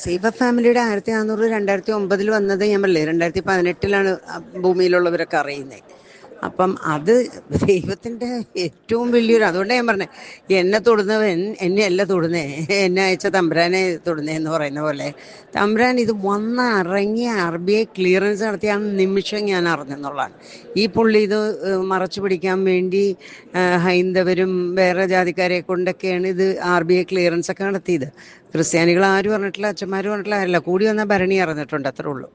സീബ ഫാമിലിയുടെ ആയിരത്തി നാനൂറ് രണ്ടായിരത്തി ഒമ്പതിൽ വന്നത് ഞാൻ പറഞ്ഞില്ലേ രണ്ടായിരത്തി പതിനെട്ടിലാണ് ഭൂമിയിലുള്ളവരൊക്കെ അറിയുന്നത് അപ്പം അത് ദൈവത്തിന്റെ ഏറ്റവും വലിയൊരു അതുകൊണ്ട് ഞാൻ പറഞ്ഞത് എന്നെ തൊടുന്നവൻ എന്നെ അല്ല തൊടുന്നേ എന്നെ അയച്ച തമ്പുരാനെ തൊടുന്നേ എന്ന് പറയുന്ന പോലെ. തമ്പുരാൻ ഇത് വന്ന് ഇറങ്ങി ആർ ബി ഐ ക്ലിയറൻസ് നടത്തിയ ആ നിമിഷം ഞാൻ അറിഞ്ഞെന്നുള്ളതാണ്. ഈ പുള്ളി ഇത് മറച്ചു പിടിക്കാൻ വേണ്ടി ഹൈന്ദവരും വേറെ ജാതിക്കാരെ കൊണ്ടൊക്കെയാണ് ഇത് ആർ ബി ഐ ക്ലിയറൻസ് ഒക്കെ നടത്തിയത്. ക്രിസ്ത്യാനികൾ ആരും പറഞ്ഞിട്ടില്ല അച്ഛന്മാരും പറഞ്ഞിട്ടില്ല ആരല്ല. കൂടി വന്ന ഭരണി അറിഞ്ഞിട്ടുണ്ട് അത്രേ ഉള്ളൂ.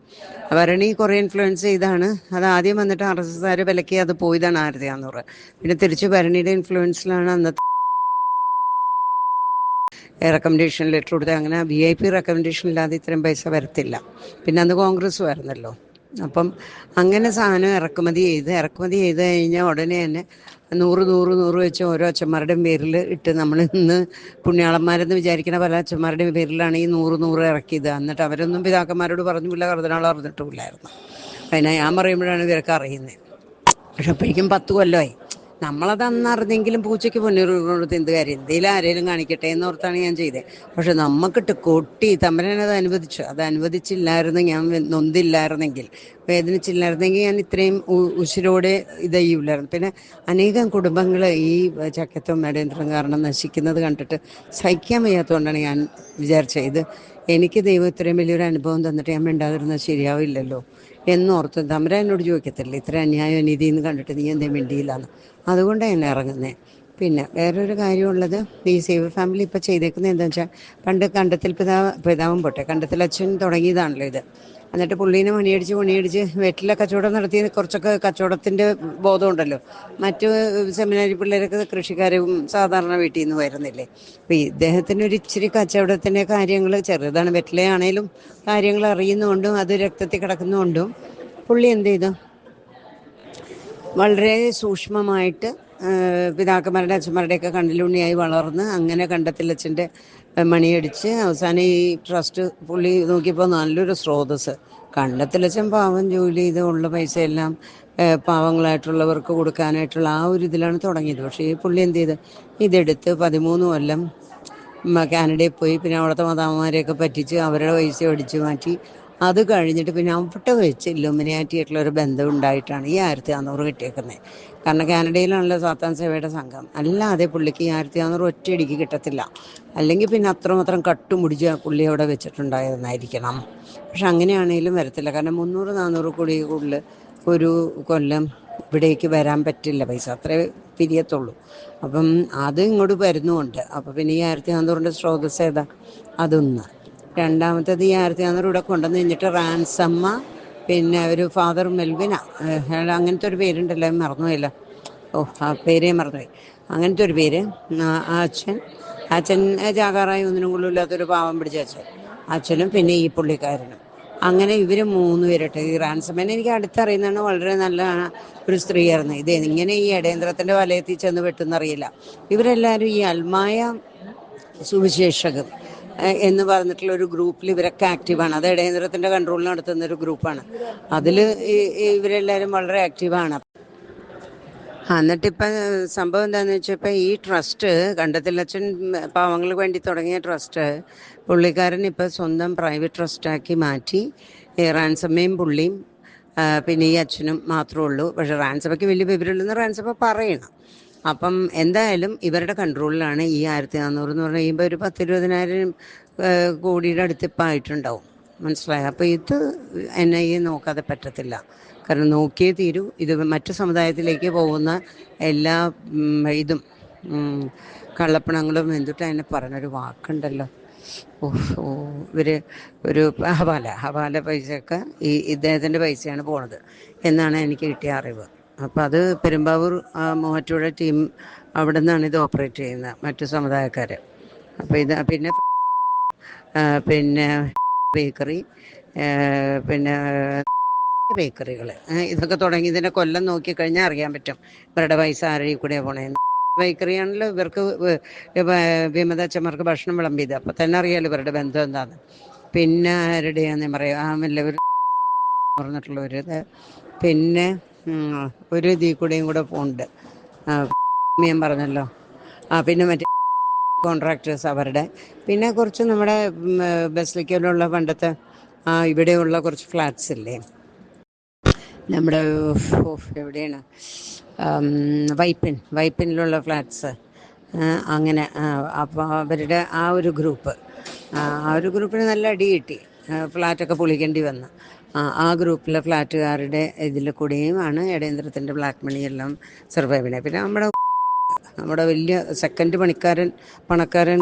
ഭരണി കുറേ ഇൻഫ്ലുവൻസ് ചെയ്താണ്. അത് ആദ്യം വന്നിട്ട് ആർ എസ് എസ്സുകാർ വിലക്കി അത് പോയതാണ് ആയിരത്തി പറയുക പിന്നെ തിരിച്ച് ഭരണിയുടെ ഇൻഫ്ലുവൻസിലാണ് അന്നത്തെ റെക്കമെൻഡേഷൻ ലെറ്റർ കൊടുത്ത് അങ്ങനെ വി ഐ പി റെക്കമെൻഡേഷൻ ഇല്ലാതെ ഇത്രയും പൈസ വരത്തില്ല. പിന്നെ അന്ന് കോൺഗ്രസ് ആയിരുന്നല്ലോ. അപ്പം അങ്ങനെ സാധനം ഇറക്കുമതി ചെയ്ത് ഇറക്കുമതി ചെയ്ത് കഴിഞ്ഞാൽ ഉടനെ തന്നെ നൂറ് നൂറ് നൂറ് വെച്ച് ഓരോ അച്ഛന്മാരുടെയും പേരിൽ ഇട്ട് നമ്മൾ ഇന്ന് പുണ്യാളന്മാരെന്ന് വിചാരിക്കുന്ന പല അച്ഛന്മാരുടെയും പേരിലാണ് ഈ നൂറ് നൂറ് ഇറക്കിയത്. എന്നിട്ട് അവരൊന്നും പിതാക്കന്മാരോട് പറഞ്ഞില്ല കർദിനാൾ അറിഞ്ഞിട്ടുമില്ലായിരുന്നു അതിനാ ഞാൻ പറയുമ്പോഴാണ് ഇവരൊക്കെ അറിയുന്നത്. പക്ഷെ അപ്പോഴേക്കും പത്ത് കൊല്ലമായി. നമ്മളത് അന്ന് അറിഞ്ഞെങ്കിലും പൂച്ചയ്ക്ക് പൊന്നൂർ കൊടുത്ത് എന്ത് കാര്യം? എന്തെങ്കിലും ആരെങ്കിലും കാണിക്കട്ടെ എന്ന് ഓർത്താണ് ഞാൻ ചെയ്തത് പക്ഷെ നമുക്കിട്ട് കൊട്ടി തമ്പരൻ അത് അനുവദിച്ചു. അത് അനുവദിച്ചില്ലായിരുന്നു ഞാൻ നൊന്തില്ലായിരുന്നെങ്കിൽ. വേദനിച്ചില്ലായിരുന്നെങ്കിൽ ഞാൻ ഇത്രയും ഉശിരോടെ ഇത് ചെയ്യില്ലായിരുന്നു പിന്നെ അനേകം കുടുംബങ്ങൾ ഈ ചക്കത്തും നടേന്ദ്രം കാരണം നശിക്കുന്നത് കണ്ടിട്ട് സഹിക്കാൻ വയ്യാത്തതുകൊണ്ടാണ് ഞാൻ വിചാരിച്ചത് ഇത് എനിക്ക് ദൈവം ഇത്രയും വലിയൊരു അനുഭവം തന്നിട്ട് ഞാൻ മിണ്ടാതിരുന്നത് ശരിയാവില്ലല്ലോ എന്നോർത്ത് തമര എന്നോട് ചോദിക്കത്തില്ല ഇത്ര അന്യായം അനീതി എന്ന് കണ്ടിട്ട് നീ എന്തേ മിണ്ടിയില്ലാന്ന്. അതുകൊണ്ടാണ് ഞാൻ ഇറങ്ങുന്നത് പിന്നെ വേറൊരു കാര്യമുള്ളത് ഈ സേവ് ഫാമിലി ഇപ്പോൾ ചെയ്തേക്കുന്നത് എന്താ വെച്ചാൽ പണ്ട് കണ്ടത്തിൽ പിതാവ് പിതാവും പോട്ടെ കണ്ടത്തിൽ അച്ഛൻ തുടങ്ങിയതാണല്ലോ ഇത്. എന്നിട്ട് പുള്ളീനെ മണിയടിച്ച് മണിയടിച്ച് വെറ്റില കച്ചവടം നടത്തി കുറച്ചൊക്കെ കച്ചവടത്തിന്റെ ബോധമുണ്ടല്ലോ. മറ്റു സെമിനാരി പിള്ളേരൊക്കെ കൃഷിക്കാരും സാധാരണ വീട്ടിൽ നിന്ന് വരുന്നില്ലേ. അപ്പോൾ ഇദ്ദേഹത്തിന് ഒരു ഇച്ചിരി കച്ചവടത്തിന്റെ കാര്യങ്ങൾ ചെറുതാണ്. വെറ്റിലയാണേലും കാര്യങ്ങൾ അറിയുന്നതുകൊണ്ടും അത് രക്തത്തിൽ കിടക്കുന്നതുകൊണ്ടും പുള്ളി എന്ത് ചെയ്തു? വളരെ സൂക്ഷ്മമായിട്ട് പിതാക്കന്മാരുടെ അച്ഛന്മാരുടെയൊക്കെ കണ്ണിലുണ്ണിയായി വളർന്ന് അങ്ങനെ കണ്ടത്തിലച്ഛന്റെ മണിയടിച്ച് അവസാനം ഈ ട്രസ്റ്റ് പുള്ളി നോക്കിയപ്പോൾ നല്ലൊരു സ്രോതസ് കണ്ടത്തിലച്ഛൻ പാവം ജോലി ചെയ്ത് ഉള്ള പൈസയെല്ലാം പാവങ്ങളായിട്ടുള്ളവർക്ക് കൊടുക്കാനായിട്ടുള്ള ആ ഒരു ഇതിലാണ് തുടങ്ങിയത്. പക്ഷേ ഈ പുള്ളി എന്ത് ചെയ്ത്? ഇതെടുത്ത് പതിമൂന്ന് കൊല്ലം കാനഡയിൽ പോയി. പിന്നെ അവിടുത്തെ മാതാമമാരെയൊക്കെ പറ്റിച്ച് അവരുടെ പൈസ അടിച്ചു മാറ്റി അത് കഴിഞ്ഞിട്ട് പിന്നെ അവിടെ വെച്ച് ഇല്ലുമിനാറ്റി ആയിട്ടുള്ള ഒരു ബന്ധം ഉണ്ടായിട്ടാണ് ഈ ആയിരത്തി അറുന്നൂറ് കിട്ടിയേക്കുന്നത് കാരണം കാനഡയിലാണല്ലോ സാത്താൻ സേവയുടെ സംഘം. അല്ലാതെ പുള്ളിക്ക് ഈ ആയിരത്തി അറുന്നൂറ് ഒറ്റയടിക്ക് കിട്ടത്തില്ല. അല്ലെങ്കിൽ പിന്നെ അത്രമാത്രം കട്ടുമുടിച്ച് ആ പുള്ളി അവിടെ വെച്ചിട്ടുണ്ടായിരുന്നായിരിക്കണം. പക്ഷെ അങ്ങനെയാണെങ്കിലും വരത്തില്ല. കാരണം മുന്നൂറ് നാനൂറ് കോടി കൂടുതൽ ഒരു കൊല്ലം ഇവിടേക്ക് വരാൻ പറ്റില്ല. പൈസ അത്രേ പിരിയത്തുള്ളൂ. അപ്പം അത് ഇങ്ങോട്ട് വരുന്നുമുണ്ട്. അപ്പം പിന്നെ ഈ ആയിരത്തി അറുന്നൂറിന്റെ സ്രോതസ് ഏതാ? അതൊന്ന്. രണ്ടാമത്തേത് ഈ ആയിരത്തി അഞ്ഞൂറ് ഇവിടെ കൊണ്ടുവന്ന് കഴിഞ്ഞിട്ട് റാൻസമ്മ പിന്നെ ഒരു ഫാദർ മെൽവിന. അങ്ങനത്തെ ഒരു പേരുണ്ടല്ലോ മറന്നുപോയില്ല. ഓ ആ പേരേ മറന്നുപോയി. അങ്ങനത്തെ ഒരു പേര്. ആ അച്ഛൻ. അച്ഛൻ ജാകാറായി ഒന്നിനും കൊള്ളും ഇല്ലാത്തൊരു പാവം പിടിച്ച അച്ഛൻ. അച്ഛനും പിന്നെ ഈ പുള്ളിക്കാരനും. അങ്ങനെ ഇവർ മൂന്ന് പേരിട്ട് ഈ റാൻസമ്മേനെ എനിക്ക് അടുത്തറിയുന്നതാണ് വളരെ നല്ല ഒരു സ്ത്രീയായിരുന്നു. ഇത് ഇങ്ങനെ ഈ ഇടേന്ദ്രത്തിന്റെ വലയത്തിൽ ചെന്ന് വെട്ടുന്നറിയില്ല ഇവരെല്ലാവരും ഈ അൽമായ സുവിശേഷകർ. ഏഹ് എന്ന് പറഞ്ഞിട്ടുള്ള ഒരു ഗ്രൂപ്പിൽ ഇവരൊക്കെ ആക്റ്റീവാണ്. അത് ഇടേന്ദ്രത്തിന്റെ കൺട്രോളിൽ നടത്തുന്ന ഒരു ഗ്രൂപ്പാണ്. അതിൽ ഇവരെല്ലാവരും വളരെ ആക്റ്റീവാണ്. എന്നിട്ടിപ്പം സംഭവം എന്താണെന്ന് വെച്ചാൽ ഇപ്പം ഈ ട്രസ്റ്റ് കണ്ടത്തിലച്ഛൻ പാവങ്ങൾക്ക് വേണ്ടി തുടങ്ങിയ ട്രസ്റ്റ് പുള്ളിക്കാരൻ ഇപ്പം സ്വന്തം പ്രൈവറ്റ് ട്രസ്റ്റാക്കി മാറ്റി റാൻസമ്മയും പുള്ളിയും പിന്നെ ഈ അച്ഛനും മാത്രമേ ഉള്ളൂ. പക്ഷെ റാൻസമ്മയ്ക്ക് വലിയ വിവരമില്ലെന്ന് റാൻസമ്മ പറയണം. അപ്പം എന്തായാലും ഇവരുടെ കൺട്രോളിലാണ് ഈ ആയിരത്തി നാനൂറ് എന്ന് പറഞ്ഞു കഴിയുമ്പോൾ ഒരു പത്തിരുപതിനായിരം കോടിയുടെ അടുത്ത് ഇപ്പം ആയിട്ടുണ്ടാവും മനസ്സിലായോ? അപ്പോൾ ഇത് എൻ ഐ എ നോക്കാതെ പറ്റത്തില്ല. കാരണം നോക്കിയേ തീരൂ ഇത് മറ്റു സമുദായത്തിലേക്ക് പോകുന്ന എല്ലാ ഇതും കള്ളപ്പണങ്ങളും എന്തുട്ടാ എന്നെ പറഞ്ഞൊരു വാക്കുണ്ടല്ലോ. ഓ ഇവർ ഒരു ഹവാല ഹവാല പൈസയൊക്കെ ഈ ഇദ്ദേഹത്തിന്റെ പൈസയാണ് പോണത് എന്നാണ് എനിക്ക് കിട്ടിയ അറിവ്. അപ്പോൾ അത് പെരുമ്പാവൂർ മൂവാറ്റുപുഴ ടീം അവിടെ നിന്നാണ് ഇത് ഓപ്പറേറ്റ് ചെയ്യുന്നത് മറ്റു സമുദായക്കാർ അപ്പോൾ ഇത് പിന്നെ പിന്നെ ബേക്കറി പിന്നെ ബേക്കറികൾ ഇതൊക്കെ തുടങ്ങി ഇതിന്റെ കൊല്ലം നോക്കിക്കഴിഞ്ഞാൽ അറിയാൻ പറ്റും ഇവരുടെ പൈസ ആരെയും കൂടെ പോണേന്ന്. ബേക്കറിയാണല്ലോ ഇവർക്ക് വിമതച്ചന്മാർക്ക് ഭക്ഷണം വിളമ്പിയത്. അപ്പം തന്നെ അറിയാലോ ഇവരുടെ ബന്ധം എന്താന്ന്. പിന്നെ ആരുടെയാന്ന് പറയാം ആ വല്ലവർ പറഞ്ഞിട്ടുള്ളവർ പിന്നെ ഒരു ഇതിൽ കൂടെയും കൂടെ പോകുന്നുണ്ട് ഞാൻ പറഞ്ഞല്ലോ. ആ പിന്നെ മറ്റേ കോൺട്രാക്ടേഴ്സ് അവരുടെ. പിന്നെ കുറച്ച് നമ്മുടെ ബസ്ലിക്കയിലുള്ള പണ്ടത്തെ ഇവിടെയുള്ള കുറച്ച് ഫ്ലാറ്റ്സ് ഇല്ലേ? നമ്മുടെ എവിടെയാണ്? വൈപ്പിൻ വൈപ്പിനിലുള്ള ഫ്ലാറ്റ്സ് അങ്ങനെ അപ്പോൾ അവരുടെ ആ ഒരു ഗ്രൂപ്പ് ആ ഒരു ഗ്രൂപ്പിന് നല്ല അടി കിട്ടി. ഫ്ലാറ്റൊക്കെ പൊളിക്കേണ്ടി വന്നു. ആ ഗ്രൂപ്പിലെ ഫ്ലാറ്റുകാരുടെ ഇതിൽ കൂടെയുമാണ് ഇടേന്ദ്രത്തിന്റെ ബ്ലാക്ക് മണി എല്ലാം സർവൈവ് പിന്നെ നമ്മുടെ നമ്മുടെ വലിയ സെക്കൻഡ് പണിക്കാരൻ പണക്കാരൻ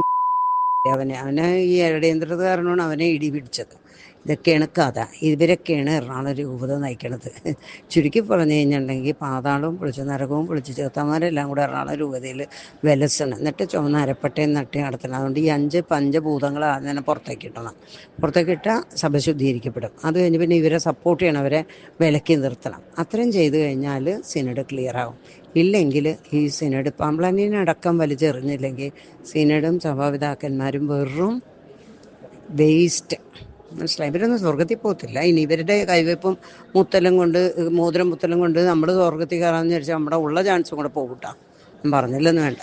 അവനെ അവനെ ഈ ഇടേന്ദ്രത കാരണമാണ് അവനെ ഇടി പിടിച്ചത്. ഇതൊക്കെയാണ് കഥ. ഇവരൊക്കെയാണ് എറണാകുളം രൂപത നയിക്കണത്. ചുരുക്കി പറഞ്ഞു കഴിഞ്ഞിട്ടുണ്ടെങ്കിൽ പാതാളവും പൊളിച്ച് നരകവും പൊളിച്ച് ചേർത്താമാരെല്ലാം കൂടെ എറണാകുളം രൂപതയിൽ വിലസണം. എന്നിട്ട് ചുമന്ന അരപ്പട്ടയും നട്ടി നടത്തണം. അതുകൊണ്ട് ഈ അഞ്ച് പഞ്ചഭൂതങ്ങൾ ആദ്യം തന്നെ പുറത്തേക്ക് ഇടണം. പുറത്തേക്ക് ഇട്ടാൽ സഭ ശുദ്ധീകരിക്കപ്പെടും. അത് കഴിഞ്ഞ് പിന്നെ ഇവരെ സപ്പോർട്ട് ചെയ്യണം. അവരെ വിലക്കി നിർത്തണം. അത്രയും ചെയ്തു കഴിഞ്ഞാൽ സിനഡ് ക്ലിയർ ആവും. ഇല്ലെങ്കിൽ ഈ സിനഡ് പാമ്പ്ലാനിനടക്കം വലിച്ചെറിഞ്ഞില്ലെങ്കിൽ സിനഡും സഭാപിതാക്കന്മാരും വെറും വേസ്റ്റ്. മനസ്സിലായി? ഇവരൊന്നും സ്വർഗത്തിൽ പോകത്തില്ല. ഇനി ഇവരുടെ കൈവയ്പും മുത്തലും കൊണ്ട് മോതിരം മുത്തലും കൊണ്ട് നമ്മൾ സ്വർഗത്തിൽ കയറാമെന്ന് വിചാരിച്ചാൽ നമ്മുടെ ഉള്ള ചാൻസും കൂടെ പോകൂട്ടാ. പറഞ്ഞില്ലെന്ന് വേണ്ട.